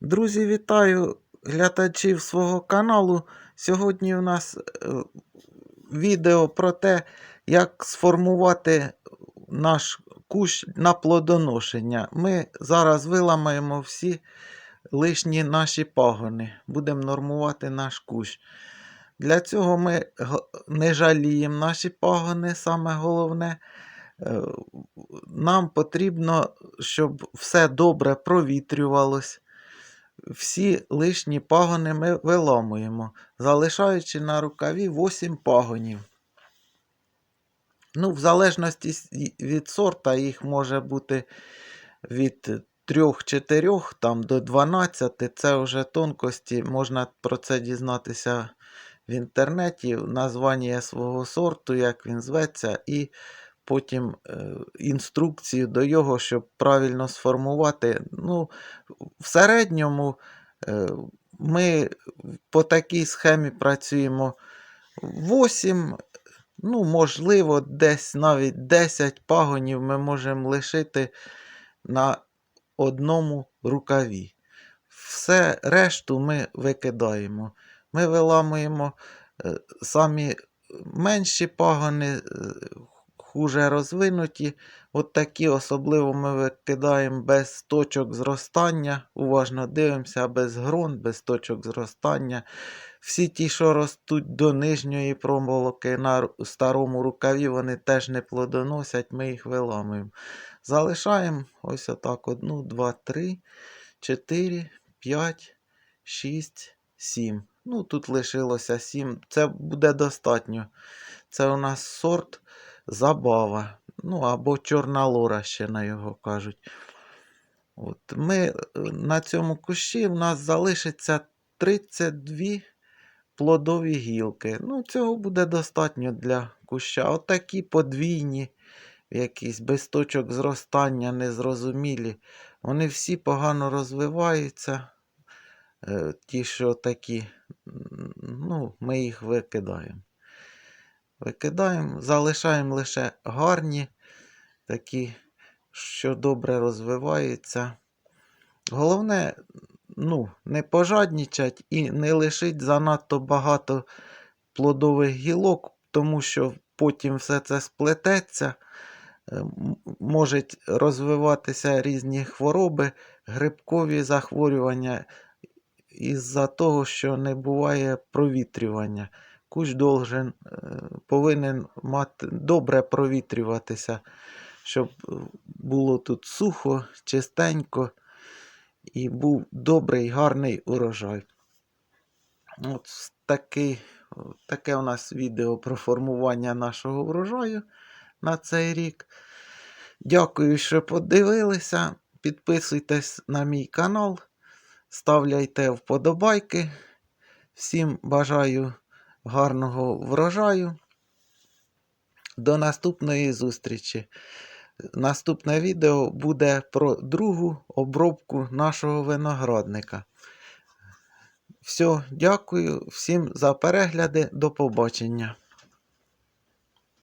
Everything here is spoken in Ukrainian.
Друзі, вітаю глядачів свого каналу. Сьогодні у нас е, відео про те, як сформувати наш кущ на плодоношення. Ми зараз виламаємо всі лишні наші пагони. Будемо нормувати наш кущ. Для цього ми не жаліємо наші пагони, саме головне. Е, Нам потрібно, щоб все добре провітрювалось. Всі лишні пагони ми виламуємо, залишаючи на рукаві 8 пагонів. Ну, в залежності від сорта їх може бути від 3-4 там, до 12. Це вже тонкості, можна про це дізнатися в інтернеті, названня свого сорту, як він зветься, і потім е, інструкцію до його, щоб правильно сформувати. Ну, в середньому е, ми по такій схемі працюємо 8, ну, можливо, десь навіть 10 пагонів ми можемо лишити на одному рукаві. Все решту ми викидаємо. Ми виламуємо е, самі менші пагони, хуже розвинуті. От такі особливо ми викидаємо без точок зростання. Уважно дивимося, без грон, без точок зростання. Всі ті, що ростуть до нижньої проволоки на старому рукаві, вони теж не плодоносять, ми їх виламуємо. Залишаємо ось отак: 1, 2, 3, 4, 5, 6, 7. Ну, тут лишилося 7. Це буде достатньо. Це у нас сорт забава. Ну, або чорна лора ще на його кажуть. От. Ми е, на цьому кущі в нас залишиться 32 плодові гілки. Ну, цього буде достатньо для куща. Отакі подвійні, якісь без точок зростання, незрозумілі. Вони всі погано розвиваються. Е, Ті, що такі, ну, ми їх викидаємо. Викидаємо, залишаємо лише гарні, такі, що добре розвиваються. Головне, ну, не пожаднічать і не лишить занадто багато плодових гілок, тому що потім все це сплететься, е, можуть розвиватися різні хвороби, грибкові захворювання із-за того, що не буває провітрювання. Кущ должен, е, повинен мати добре провітрюватися, щоб е, було тут сухо, чистенько і був добрий, гарний урожай. От такий, таке у нас відео про формування нашого врожаю на цей рік. Дякую, що подивилися. Підписуйтесь на мій канал, ставляйте вподобайки. Всім бажаю гарного врожаю. До наступної зустрічі. Наступне відео буде про другу обробку нашого виноградника. Все, дякую всім за перегляди. До побачення.